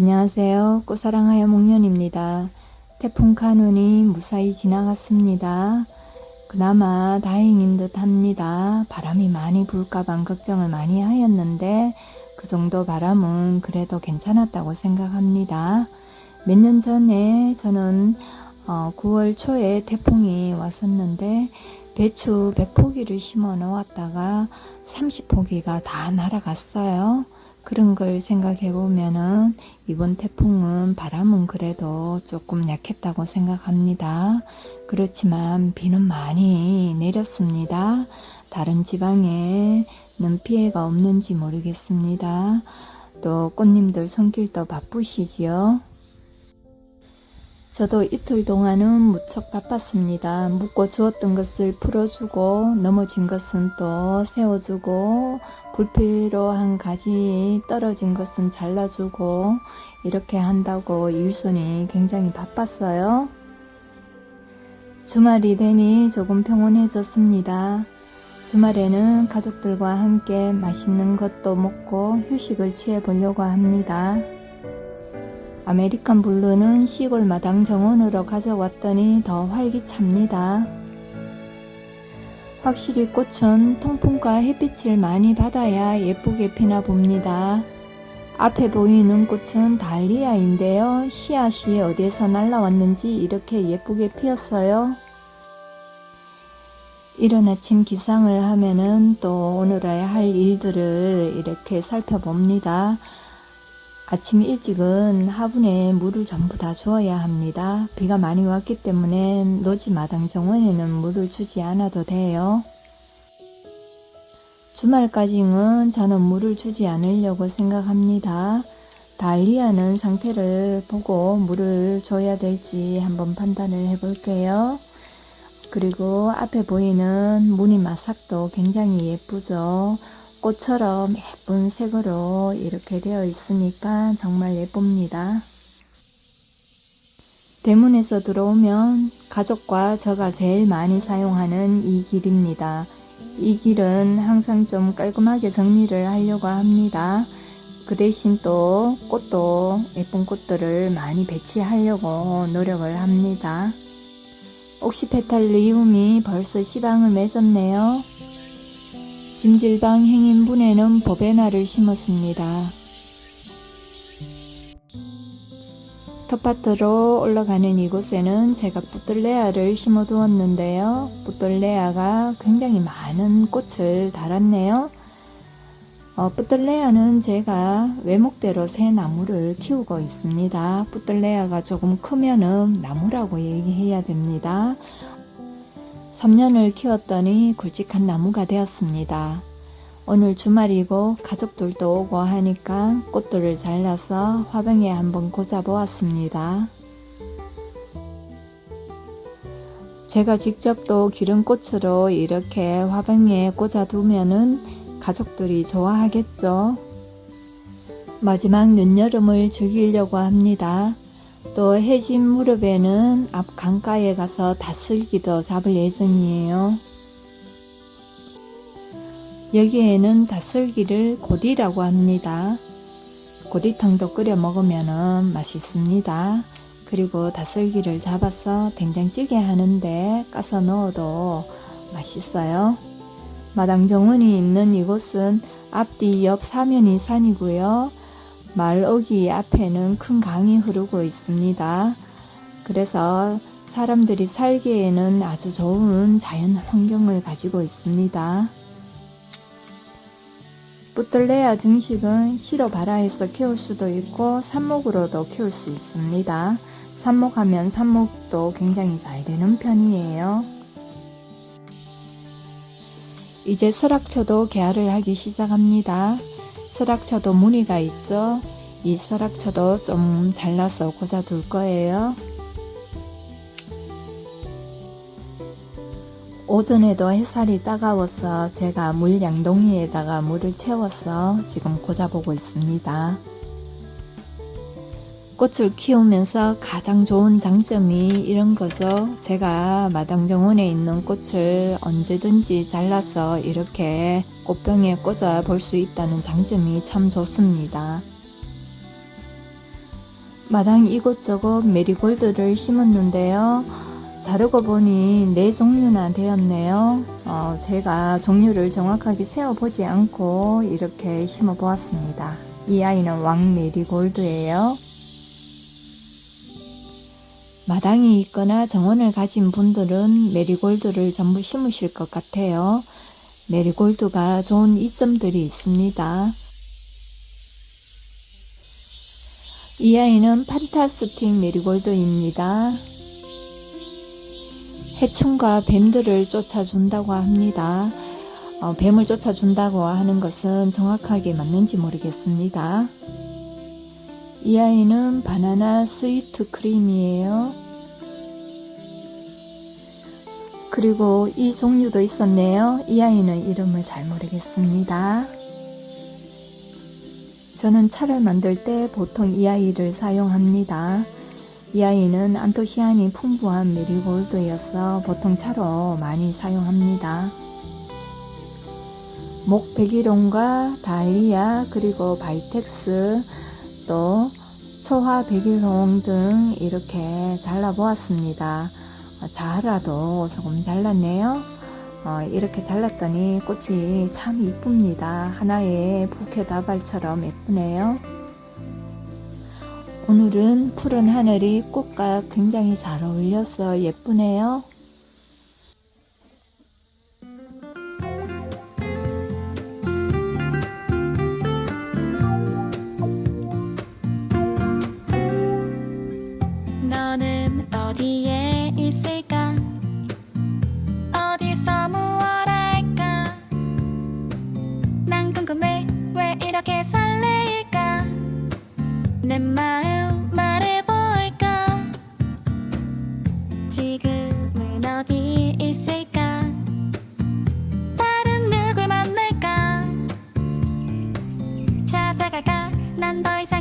안녕하세요. 꽃사랑하여 목련입니다. 태풍 카눈이 무사히 지나갔습니다. 그나마 다행인 듯 합니다. 바람이 많이 불까봐 걱정을 많이 하였는데 그 정도 바람은 그래도 괜찮았다고 생각합니다. 몇 년 전에 저는 어, 9월 초에 태풍이 왔었는데 배추 100포기를 심어 놓았다가 30포기가 다 날아갔어요. 그런 걸 생각해 보면은 이번 태풍은 바람은 그래도 조금 약했다고 생각합니다. 그렇지만 비는 많이 내렸습니다. 다른 지방에는 피해가 없는지 모르겠습니다. 또 꽃님들 손길도 바쁘시지요? 저도 이틀 동안은 무척 바빴습니다. 묶어 주었던 것을 풀어주고 넘어진 것은 또 세워주고 불필요한 가지 떨어진 것은 잘라주고 이렇게 한다고 일손이 굉장히 바빴어요. 주말이 되니 조금 평온해졌습니다. 주말에는 가족들과 함께 맛있는 것도 먹고 휴식을 취해 보려고 합니다. 아메리칸 블루는 시골 마당 정원으로 가져왔더니 더 활기찹니다. 확실히 꽃은 통풍과 햇빛을 많이 받아야 예쁘게 피나 봅니다. 앞에 보이는 꽃은 달리아인데요. 씨앗이 어디에서 날라왔는지 이렇게 예쁘게 피었어요. 이른 아침 기상을 하면은 또 오늘의 할 일들을 이렇게 살펴봅니다. 아침 일찍은 화분에 물을 전부 다 주어야 합니다. 비가 많이 왔기 때문에 노지 마당 정원에는 물을 주지 않아도 돼요. 주말까지는 저는 물을 주지 않으려고 생각합니다. 달리아는 상태를 보고 물을 줘야 될지 한번 판단을 해볼게요. 그리고 앞에 보이는 무늬 마삭도 굉장히 예쁘죠. 꽃처럼 예쁜 색으로 이렇게 되어 있으니까 정말 예쁩니다. 대문에서 들어오면 가족과 저가 제일 많이 사용하는 이 길입니다. 이 길은 항상 좀 깔끔하게 정리를 하려고 합니다. 그 대신 또 꽃도 예쁜 꽃들을 많이 배치하려고 노력을 합니다. 옥시페탈리움이 벌써 시방을 맺었네요. 짐질방 행인분에는 버베나를 심었습니다. 텃밭으로 올라가는 이곳에는 제가 뿌들레아를 심어 두었는데요. 뿌들레아가 굉장히 많은 꽃을 달았네요. 어, 뿌들레아는 제가 외목대로 새 나무를 키우고 있습니다. 뿌들레아가 조금 크면은 나무라고 얘기해야 됩니다. 3년을 키웠더니 굵직한 나무가 되었습니다. 오늘 주말이고 가족들도 오고 하니까 꽃들을 잘라서 화병에 한번 꽂아 보았습니다. 제가 직접 또 기른 꽃으로 이렇게 화병에 꽂아 두면은 가족들이 좋아하겠죠. 마지막 늦여름을 즐기려고 합니다. 또 해진 무렵에는 앞 강가에 가서 다슬기도 잡을 예정이에요. 여기에는 다슬기를 고디라고 합니다. 고디탕도 끓여 먹으면 맛있습니다. 그리고 다슬기를 잡아서 된장찌개 하는데 까서 넣어도 맛있어요. 마당 정원이 있는 이곳은 앞뒤 옆 사면이 산이고요. 말어기 앞에는 큰 강이 흐르고 있습니다. 그래서 사람들이 살기에는 아주 좋은 자연 환경을 가지고 있습니다. 뿌들레아 증식은 시로 발화해서 키울 수도 있고 삽목으로도 키울 수 있습니다. 삽목하면 삽목도 굉장히 잘 되는 편이에요. 이제 설악초도 개화를 하기 시작합니다. 설악초도 무늬가 있죠. 이 설악초도 좀 잘라서 꽂아 둘 거예요. 오전에도 햇살이 따가워서 제가 물 양동이에다가 물을 채워서 지금 꽂아보고 있습니다. 꽃을 키우면서 가장 좋은 장점이 이런 거죠. 제가 마당 정원에 있는 꽃을 언제든지 잘라서 이렇게 꽃병에 꽂아 볼 수 있다는 장점이 참 좋습니다. 마당 이곳저곳 메리골드를 심었는데요. 자르고 보니 네 종류나 되었네요. 어, 제가 종류를 정확하게 세어보지 않고 이렇게 심어 보았습니다. 이 아이는 왕 메리골드예요. 마당이 있거나 정원을 가진 분들은 메리골드를 전부 심으실 것 같아요. 메리골드가 좋은 이점들이 있습니다. 이 아이는 판타스틱 메리골드입니다. 해충과 뱀들을 쫓아준다고 합니다. 어, 뱀을 쫓아준다고 하는 것은 정확하게 맞는지 모르겠습니다. 이 아이는 바나나 스위트 크림이에요. 그리고 이 종류도 있었네요. 이 아이는 이름을 잘 모르겠습니다. 저는 차를 만들 때 보통 이 아이를 사용합니다. 이 아이는 안토시아닌이 풍부한 메리골드여서 보통 차로 많이 사용합니다. 목 백일홍과 다이아 그리고 바이텍스 또 초화 백일홍 등 이렇게 잘라보았습니다. 어, 자라도 조금 잘랐네요. 어, 이렇게 잘랐더니 꽃이 참 이쁩니다. 하나의 부케 다발처럼 예쁘네요. 오늘은 푸른 하늘이 꽃과 굉장히 잘 어울려서 예쁘네요. 이렇게 설레일까? 내 마음 말해볼까? 지금은 어디 있을까? 다른 누굴 만날까? 찾아갈까? 난 더 이상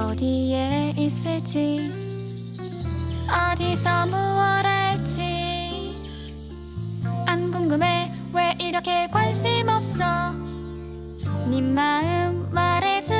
어디에 있을지 어디서 무얼 할지. 안 궁금해 왜 이렇게 관심 없어? 네 마음 말해줄